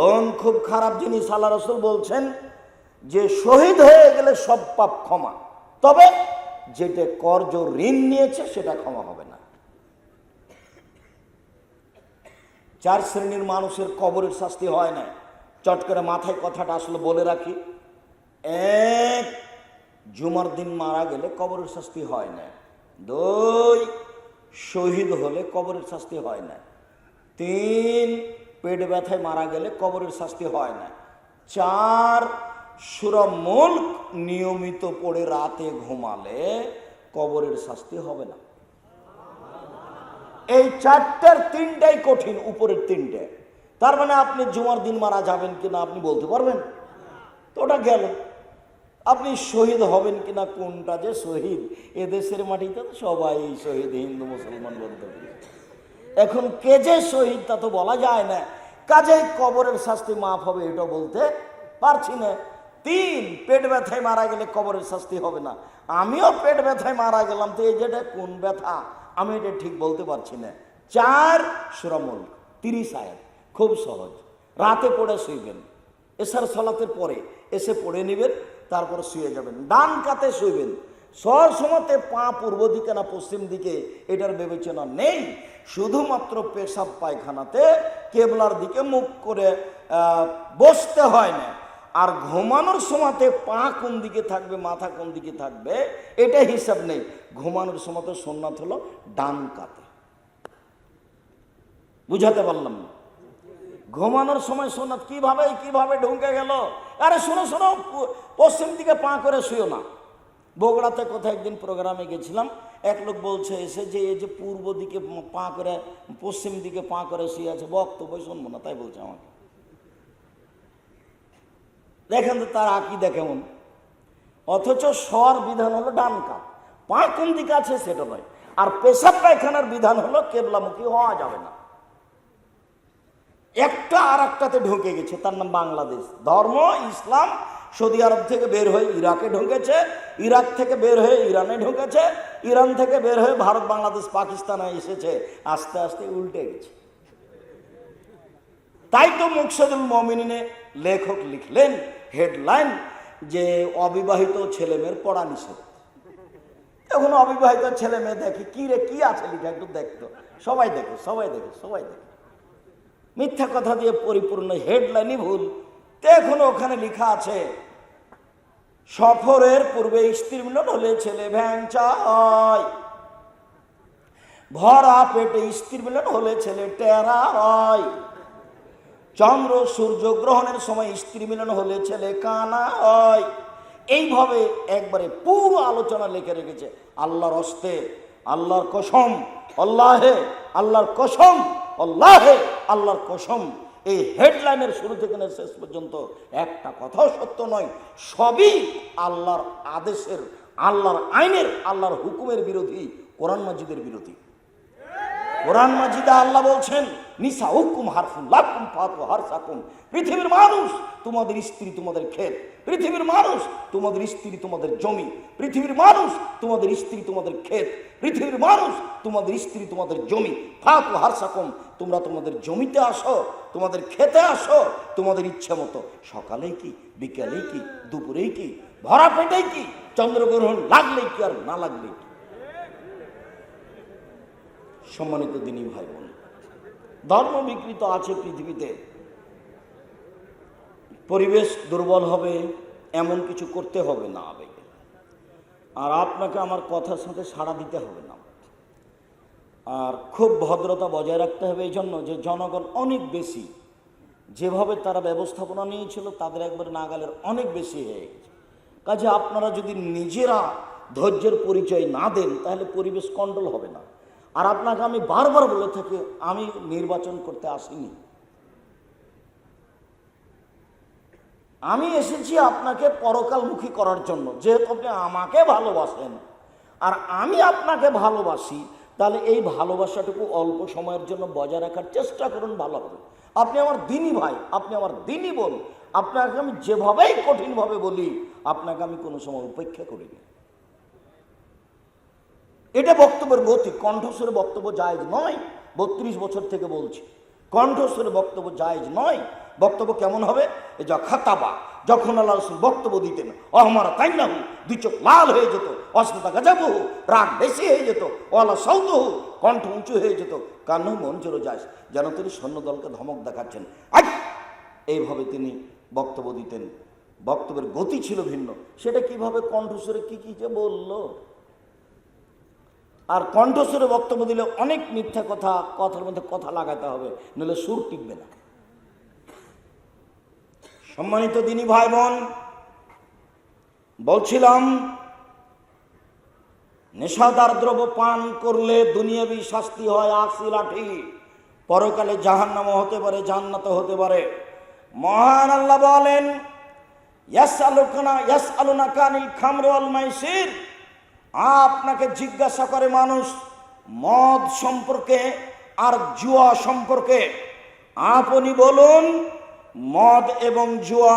Loan খুব খারাপ জিনিস আল্লাহ রসুল বলছেন যে শহীদ হয়ে গেলে সব পাপ ক্ষমা। তবে যেটা কর্জ ঋণ নিয়েছে সেটা ক্ষমা হবে না। চার শ্রেণির মানুষের কবরের শাস্তি হয় না। চট করে মাথায় কথাটা আসলে বলে রাখি। এক, জুমার দিন মারা গেলে কবরের শাস্তি হয় না। দুই, শহীদ হলে কবরের শাস্তি হয় না। তিন পেট ব্যথায় মারা গেলে কবরের শাস্তি হয় না। চার সুরমূল নিয়মিত পড়ে রাতে ঘুমালে কবরের শাস্তি হবে না। এই চারটার তিনটাই কঠিন, উপরের তিনটে। তার মানে আপনি জুমার দিন মারা যাবেন কিনা আপনি বলতে পারবেন? তো ওটা গেল। আপনি শহীদ হবেন কিনা, কোনটা যে শহীদ? এদেশের মাটিতে তো সবাই শহীদ, হিন্দু, মুসলমান বলতে এখন কে যে শহীদ তা তো বলা যায় না। কাজে কবরের শাস্তি মাফ হবে এটা বলতে পারছি না। তিন, পেট ব্যথায় মারা গেলে কবরের শাস্তি হবে না। আমিও পেট ব্যথায় মারা গেলাম, তো এই যেটা কোন ব্যথা? আমি এটা ঠিক বলতে পারছি না। চার, সুরামুল, তিরিশ আয়াত, খুব সহজ। রাতে পড়ে শুইবেন। এসার সলাতের পরে এসে পড়ে নেবেন, তারপরে শুয়ে যাবেন। ডান কাতে শুইবেন। সব সময়তে পা পূর্ব দিকে না পশ্চিম দিকে, এটার বিবেচনা নেই। শুধুমাত্র পেশাব পায়খানাতে কেবলার দিকে মুখ করে বসতে হয় না। আর ঘুমানোর সময়তে পা কোন দিকে থাকবে, মাথা কোন দিকে থাকবে, এটা হিসাব নেই। ঘুমানোর সময়তে সোননাথ হলো ডান কাতে। বুঝাতে পারলাম না। ঘুমানোর সময় সোনাথ কীভাবে কীভাবে ঢুকে গেল? আরে শোনো শোনো পশ্চিম দিকে পা করে শুয়েও না। বগুড়াতে কোথায় একদিন প্রোগ্রামে গেছিলাম, এক লোক বলছে এসে যে এই যে পূর্ব দিকে পা করে, পশ্চিম দিকে পা করে শুয়ে আছে, বক্তব্য শুনব না, তাই বলছে আমাকে। দেখেন তো তার আকিদা কেমন। অথচ স্বর বিধান হলো ডান কাত, পা কোন দিকে আছে সেটা নয়। আর পেশাব পায়খানার বিধান হলো কেবলামুখী হওয়া যাবে না। একটা আর একটাতে ঢুকে গেছে, তার নাম বাংলাদেশ। ধর্ম, ইসলাম সৌদি আরব থেকে বের হয়ে ইরাকে ঢুকেছে, ইরাক থেকে বের হয়ে ইরানে ঢুকেছে, ইরান থেকে বের হয়ে ভারত, বাংলাদেশ, পাকিস্তানে এসেছে, আস্তে আস্তে উল্টে গেছে। তাই তো মুকসদুল মমিনে লেখক লিখলেন, হেডলাইন যে অবিবাহিত ছেলেমেয়ের পড়া নিষেধ। এখন অবিবাহিত ছেলে মেয়ে দেখে কি রে, কি আছে লিখা একটু দেখতো। সবাই দেখে সবাই দেখে সবাই দেখে। মিথ্যা কথা দিয়ে পরিপূর্ণ হেডলাইনই ভুল। এখন ওখানে লেখা আছে, সফরের পূর্বে স্ত্রী মিলন হলে ছেলে ভ্যাংচা হয় ভরা পেটে স্ত্রী মিলন হলে ছেলে টেরা হয় চন্দ্র সূর্য গ্রহণের সময় স্ত্রী মিলন হলে ছেলে কানা হয় এইভাবে একবারে পুরো আলোচনা লিখে রেখেছে। আল্লাহর হস্তে, আল্লাহর কসম, আল্লাহে, আল্লাহর কসম, আল্লাহে, আল্লাহর কসম। এই হেডলাইনের শুরু থেকে শেষ পর্যন্ত একটা কথাও সত্য নয়। সবই আল্লাহর আদেশের, আল্লাহর আইনের, আল্লাহর হুকুমের বিরোধী, কোরআন মাজিদের বিরোধী। কোরআন মাজিদা আল্লাহ বলছেন নিসা হুকুম হারফুন, লাকুম ফাতু হারসাকুম পৃথিবীর মানুষ, তোমাদের স্ত্রী তোমাদের ক্ষেত। পৃথিবীর মানুষ, তোমাদের স্ত্রী তোমাদের জমি। পৃথিবীর মানুষ, তোমাদের স্ত্রী তোমাদের ক্ষেত। পৃথিবীর মানুষ, তোমাদের স্ত্রী তোমাদের জমি। ফাতু হারসাকুম, তোমরা তোমাদের জমিতে আসো, তোমাদের খেতে আসো, তোমাদের ইচ্ছে মতো। সকালেই কি, বিকেলেই কি, দুপুরেই কি, ভরা পেটেই কি, চন্দ্রগ্রহণ লাগলেই কি আর না লাগলেই কি? সম্মানিত দিনী ভাই বোন ধর্ম বিকৃত আছে পৃথিবীতে। পরিবেশ দুর্বল হবে, এমন কিছু করতে হবে না আবেগে। আর আপনাকে আমার কথার সাথে সাড়া দিতে হবে না। আর খুব ভদ্রতা বজায় রাখতে হবে এই জন্য যে জনগণ অনেক বেশি, যেভাবে তারা ব্যবস্থাপনা নিয়েছিল, তাদের একবারে নাগালের অনেক বেশি হয়ে গেছে। কাজে আপনারা যদি নিজেরা ধৈর্যের পরিচয় না দেন, তাহলে পরিবেশ কন্ট্রোল হবে না। আর আপনাকে আমি বারবার বলে থাকি, আমি নির্বাচন করতে আসিনি। আমি এসেছি আপনাকে পরকালমুখী করার জন্য। যেহেতু আপনি আমাকে ভালোবাসেন, আর আমি আপনাকে ভালোবাসি, তাহলে এই ভালোবাসাটুকু অল্প সময়ের জন্য বজায় রাখার চেষ্টা করুন ভালো হবে আপনি আমার দিনই ভাই, আপনি আমার দিনই বোন, আপনাকে আমি যেভাবেই কঠিনভাবে বলি, আপনাকে আমি কোনো সময় উপেক্ষা করিনি। এটা বক্তব্যের গতি। কণ্ঠস্বরে বক্তব্য জায়েজ নয়, বত্রিশ বছর থেকে বলছি। কণ্ঠস্বরে বক্তব্য জায়েজ নয়, বক্তব্য কেমন হবে? যা খাতাবা, যখন আল্লাহ রসুল বক্তব্য দিতেন, অহমারা তাই না দুই চোখ লাল হয়ে যেত অস্মিতা গাজাবু রাগ বেশি হয়ে যেত, ওয়ালা সৌত কণ্ঠ উঁচু হয়ে যেত কান্নু মন চলে যাস যেন তিনি সৈন্যদলকে ধমক দেখাচ্ছেন। আই! এইভাবে তিনি বক্তব্য দিতেন। বক্তব্যের গতি ছিল ভিন্ন। সেটা কীভাবে কণ্ঠস্বরে কি কি যে বলল? আর কণ্ঠস্বরে বক্তব্য দিলে অনেক মিথ্যা কথা, কথার মধ্যে কথা লাগাতে হবে, নইলে সুর টিকবে না। সম্মানিত দিনী ভাই বোন বলছিলাম, নেশাদার দ্রব্য পান করলে দুনিয়াবি শাস্তি হয় আশি লাঠি, পরকালে জাহান্নামও হতে পারে, জান্নাত হতে পারে। মহান আল্লাহ বলেন ইয়াস আলোকনা ইয়াস আলোনা কানিল খামরে আল মাইসির আপনাকে জিজ্ঞাসা করে মানুষ, মদ সম্পর্কে আর জুয়া সম্পর্কে। আপনি বলুন, মদ এবং জুয়া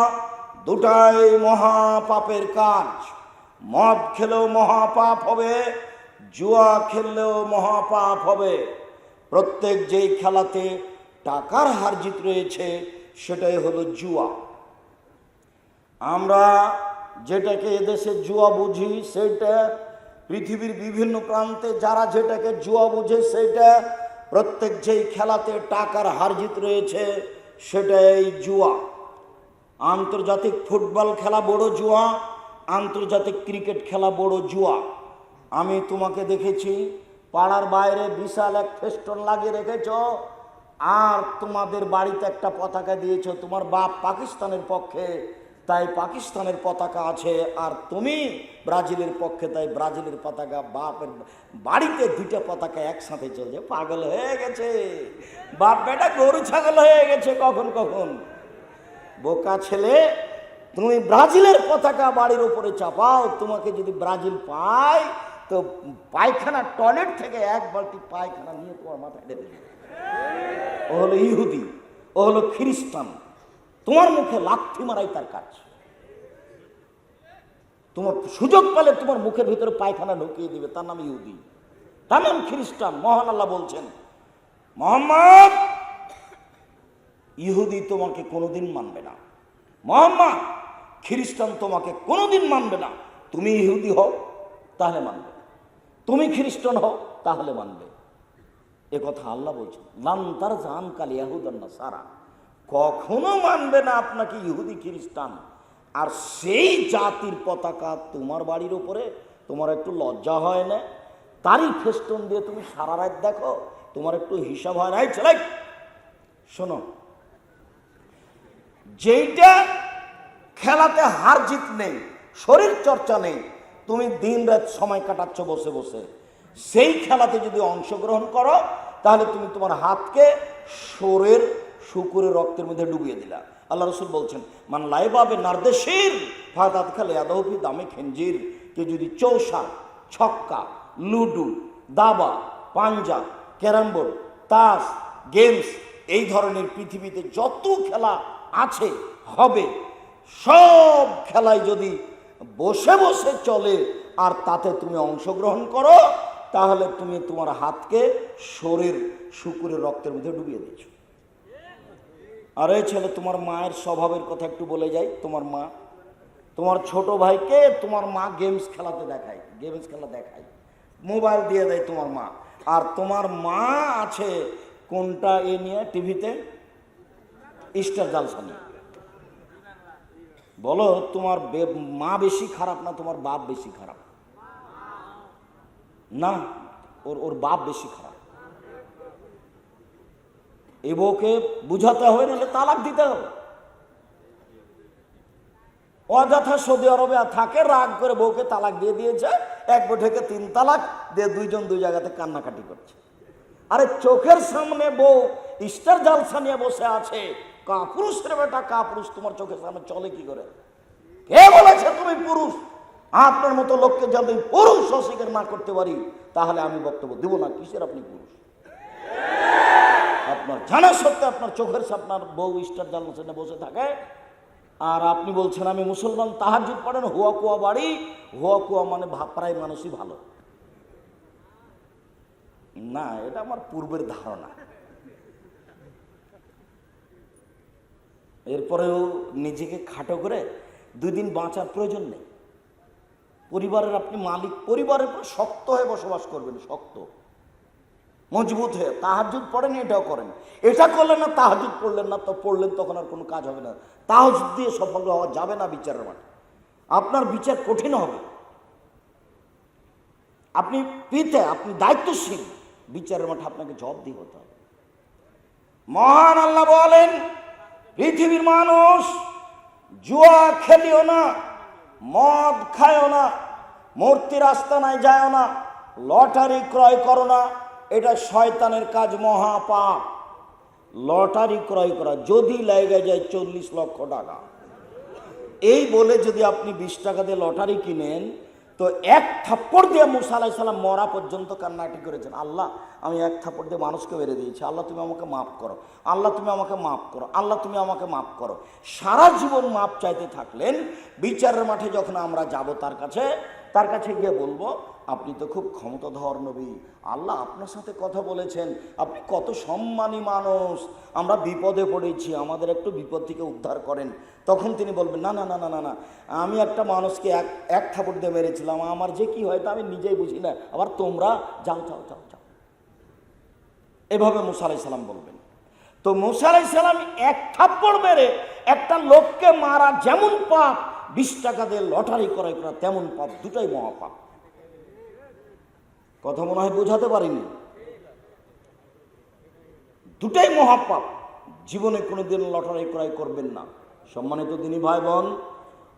দুটাই মহাপাপের কাজ। মদ খেলেও মহাপাপ হবে, জুয়া খেললেও মহাপাপ হবে। প্রত্যেক যেই খেলাতে টাকার হার জিত রয়েছে, সেটাই হলো জুয়া। আমরা যেটাকে এদেশে জুয়া বুঝি, সেটা পৃথিবীর বিভিন্ন প্রান্তে যারা যেটাকে জুয়া বুঝে সেটা, প্রত্যেক যেই খেলাতে টাকার হারজিত রয়েছে সেটা এই জুয়া। আন্তর্জাতিক ফুটবল খেলা বড় জুয়া, আন্তর্জাতিক ক্রিকেট খেলা বড় জুয়া। আমি তোমাকে দেখেছি, পাড়ার বাইরে বিশাল এক ফেস্টন লাগিয়ে রেখেছ, আর তোমাদের বাড়িতে একটা পতাকা দিয়েছ, তোমার বাপ পাকিস্তানের পক্ষে, তাই পাকিস্তানের পতাকা আছে, আর তুমি ব্রাজিলের পক্ষে তাই ব্রাজিলের পতাকা, বাপের বাড়িতে দুইটা পতাকা একসাথে চলছে। পাগল হয়ে গেছে। বাপ বেটা গরু ছাগল হয়ে গেছে কখন কখন? বোকা ছেলে, তুমি ব্রাজিলের পতাকা বাড়ির উপরে চাপাও। তোমাকে যদি ব্রাজিল পায়, তো পায়খানা টয়লেট থেকে এক বালতি পায়খানা নিয়ে তোমার মাথায় ঢেলে দেবে। ও হলো ইহুদি, ও হলো খ্রিস্টান। তোমার মুখে লাথি মারাই তার কাজ। তোমার সুযোগ পেলে তোমার মুখের ভিতরে পায়খানা ঢুকিয়ে দিবে। তার নাম ইহুদি। তার নাম খ্রিস্টান। মহান আল্লাহ বলছেন, মোহাম্মদ, ইহুদি তোমাকে কোনোদিন মানবে না। মোহাম্মদ, খ্রিস্টান তোমাকে কোনোদিন মানবে না। তুমি ইহুদি হও, তাহলে মানবে। তুমি খ্রিস্টান হও, তাহলে মানবে। এ কথা আল্লাহ বলছেন, লান তার জান কাল সারা কখনো মানবে না আপনাকে ইহুদি, খ্রিস্টান। আর সেই জাতির পতাকা তোমার বাড়ির উপরে, তোমার একটু লজ্জা হয় না? তারই ফেস্টন দিয়ে তুমি সারা রাত দেখো, তোমার একটু হিসাব হয় নাই ছেলে, শোনো, যেইটা খেলাতে হার জিত নেই, শরীর চর্চা নেই, তুমি দিন রাত সময় কাটাচ্ছ বসে বসে। সেই খেলাতে যদি অংশগ্রহণ করো, তাহলে তুমি তোমার হাতকে শোরের, শুকুরের রক্তের মধ্যে ডুবিয়ে দিলা। আল্লাহ রসুল বলছেন, মান লাইবাবে নার্দেশির, ফাদাত খালে আদহফি দামে খেঞ্জির কে যদি চৌসা, ছক্কা, লুডু, দাবা, পাঞ্জা ক্যারাম বোর্ড তাস, গেমস, এই ধরনের পৃথিবীতে যত খেলা আছে, হবে, সব খেলায় যদি বসে বসে চলে আর তাতে তুমি অংশগ্রহণ করো, তাহলে তুমি তোমার হাতকে শরীর, শুকুরের রক্তের মধ্যে ডুবিয়ে দিয়েছ। আর এই ছেলে, তোমার মায়ের স্বভাবের কথা একটু বলে যাই। তোমার মা, তোমার ছোট ভাইকে তোমার মা গেমস খেলাতে দেখায় গেমস খেলা দেখায়। মোবাইল দিয়ে দেয় তোমার মা। আর তোমার মা আছে কোনটা এ নিয়ে টিভিতে? স্টার জালসা নিয়ে বলো, তোমার মা বেশি খারাপ না তোমার বাপ বেশি খারাপ? না, ওর ওর বাপ বেশি খারাপ। এ বউকে বুঝাতে হবে নাহলে তালাক দিতে হবে। অযথা সৌদি আরবে থাকে, রাগ করে বউকে তালাক দিয়ে দিয়েছে, এক বৈঠকে তিন তালাক দিয়ে দুইজন দুই জায়গাতে কান্নাকাটি করছে। আরে চোখের সামনে বউ, ইস্টার জালসা নিয়ে বসে আছে কা পুরুষের বেটা কা পুরুষ তোমার চোখের সামনে চলে কি করে? কে বলেছে তুমি পুরুষ? আপনার মতো লোককে যদি পুরুষ অস্বীকার না করতে পারি, তাহলে আমি বক্তব্য দেবো না, কিসের আপনি পুরুষ? আপনার জানা সত্ত্বে আপনার চোখের আপনার বউ ইস্টার জালসা বসে থাকে। আর আপনি বলছেন, আমি মুসলমান তাহাজুদ পড়েন, হুয়া কুয়া বাড়ি। হুয়া কুয়া মানে প্রায় মানুষই ভালো। না, এটা আমার পূর্বের ধারণা। এরপরেও নিজেকে খাটো করে দুই দিন বাঁচার প্রয়োজন নেই। পরিবারের আপনি মালিক, পরিবারের শক্ত হয়ে বসবাস করবেন, শক্ত। মজবুত হয়ে তাহাজুদ পড়েন, এটাও করেন। এটা করলেন না তাহাজুদ পড়লেন না, তো পড়লেন তখন আর কোনো কাজ হবে না। তাহাজুদ দিয়ে সফল হওয়া যাবে না বিচারের মাঠে। আপনার বিচার কঠিন হবে। আপনি পিতে, আপনি দায়িত্বশীল, বিচারের মাঠে আপনাকে জব দিয়ে হতে হবে। মহান আল্লাহ বলেন, পৃথিবীর মানুষ জুয়া খেলিও না, মদ খায়ও না মূর্তির আস্তানায় যায় না, লটারি ক্রয় করো না এটা শয়তানের কাজ মহাপাপ। লটারি ক্রয় করা, যদি লেগে যায় চল্লিশ লক্ষ টাকা। এই বলে যদি আপনি বিশ টাকা দিয়ে লটারি কিনেন, তো এক থাপ্পড় দিয়ে মুসা সাল্লাম মরা পর্যন্ত কান্নাটি করেছেন। আল্লাহ, আমি এক থাপ্পড় দিয়ে মানুষকে মেরে দিয়েছি। আল্লাহ, তুমি আমাকে মাফ করো। আল্লাহ, তুমি আমাকে মাফ করো। আল্লাহ, তুমি আমাকে মাফ করো। সারা জীবন মাপ চাইতে থাকলেন, বিচারের মাঠে যখন আমরা যাব তার কাছে তার কাছে গিয়ে বলব, আপনি তো খুব ক্ষমতাধর নবী। আল্লাহ আপনার সাথে কথা বলেছেন। আপনি কত সম্মানী মানুষ। আমরা বিপদে পড়েছি, আমাদের একটু বিপদ থেকে উদ্ধার করেন। তখন তিনি বলবেন, না না না না না না। আমি একটা মানুষকে এক এক থাপড় দিয়ে মেরেছিলাম। আমার যে কি হয় তা আমি নিজেই বুঝি না। আবার তোমরা যাও যাও যাও যাও। এভাবে মুসা আলাই সালাম বলবেন। তো মুসা সালাম এক থাপ্পড় মেরে একটা লোককে মারা যেমন পাপ বিশ টাকা দিয়ে লটারি ক্রয় করা তেমন পাপ, দুটাই মহাপাপ। কথা মনে হয় বোঝাতে পারিনি। দুটাই মহাপাপ। জীবনে কোনোদিন লটারি ক্রয় করবেন না। সম্মানিত দিনী ভাই বোন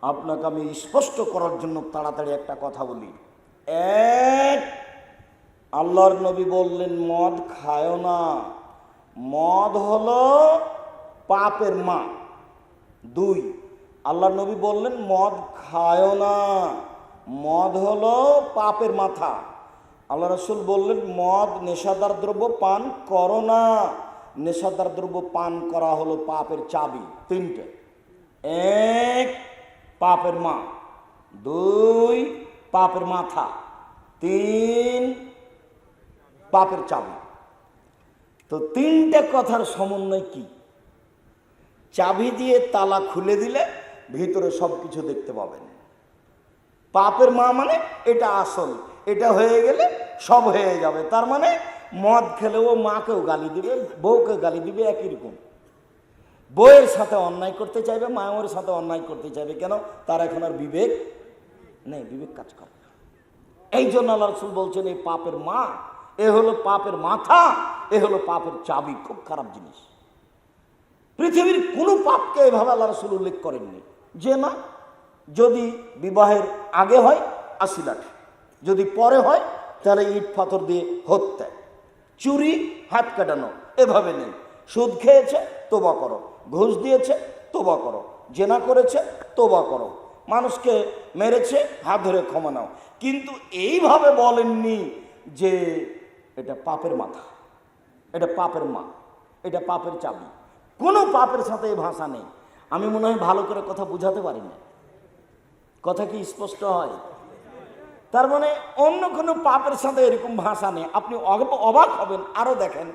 আপনাকে আমি স্পষ্ট করার জন্য তাড়াতাড়ি একটা কথা বলি। এক, আল্লাহর নবী বললেন, মদ খায় না। মদ হলো পাপের মা। দুই আল্লাহর নবী বললেন, মদ খায় না। মদ হলো পাপের মাথা। আল্লাহ রসুল বললেন, মদ নেশাদার দ্রব্য পান করো না। নেশাদার দ্রব্য পান করা হলো পাপের চাবি। তিনটে। এক, পাপের মা। দুই, পাপের মাথা। তিন, পাপের চাবি। তো তিনটে কথার সমন্বয় কি? চাবি দিয়ে তালা খুলে দিলে ভিতরে সব কিছু দেখতে পাবেন। পাপের মা মানে এটা আসল, এটা হয়ে গেলে সব হয়ে যাবে। তার মানে মদ খেলে ও মাকেও গালি দিবে, বউকে গালি দিবে একই রকম। বউয়ের সাথে অন্যায় করতে চাইবে, মায়ের সাথে অন্যায় করতে চাইবে, কেন? তার এখন আর বিবেক নেই, বিবেক কাজ করে এই জন্য আল্লাহ রসুল বলছেন, এই পাপের মা, এ হলো পাপের মাথা, এ হলো পাপের চাবি। খুব খারাপ জিনিস। পৃথিবীর কোনো পাপকে এভাবে আল্লাহ রসুল উল্লেখ করেননি। যে না, যদি বিবাহের আগে হয় আশি লাখ যদি পরে হয়, তাহলে ইট পাথর দিয়ে হত্যা। চুরি, হাত কাটানো, এভাবে নেই। সুদ খেয়েছে, তোবা করো। ঘুষ দিয়েছে, তোবা করো। জেনা করেছে, তোবা করো। মানুষকে মেরেছে, হাত ধরে ক্ষমা নাও। কিন্তু এইভাবে বলেননি যে এটা পাপের মাথা। এটা পাপের মা। এটা পাপের চাবি। কোনো পাপের সাথে এই ভাষা নেই। আমি মনে হয় ভালো করে কথা বুঝাতে পারি না। কথা কি স্পষ্ট হয়? তার মানে অন্য কোনো পাপের সাথে এরকম ভাষা নেই। আপনি অব- অবাক হবেন আরও দেখেন।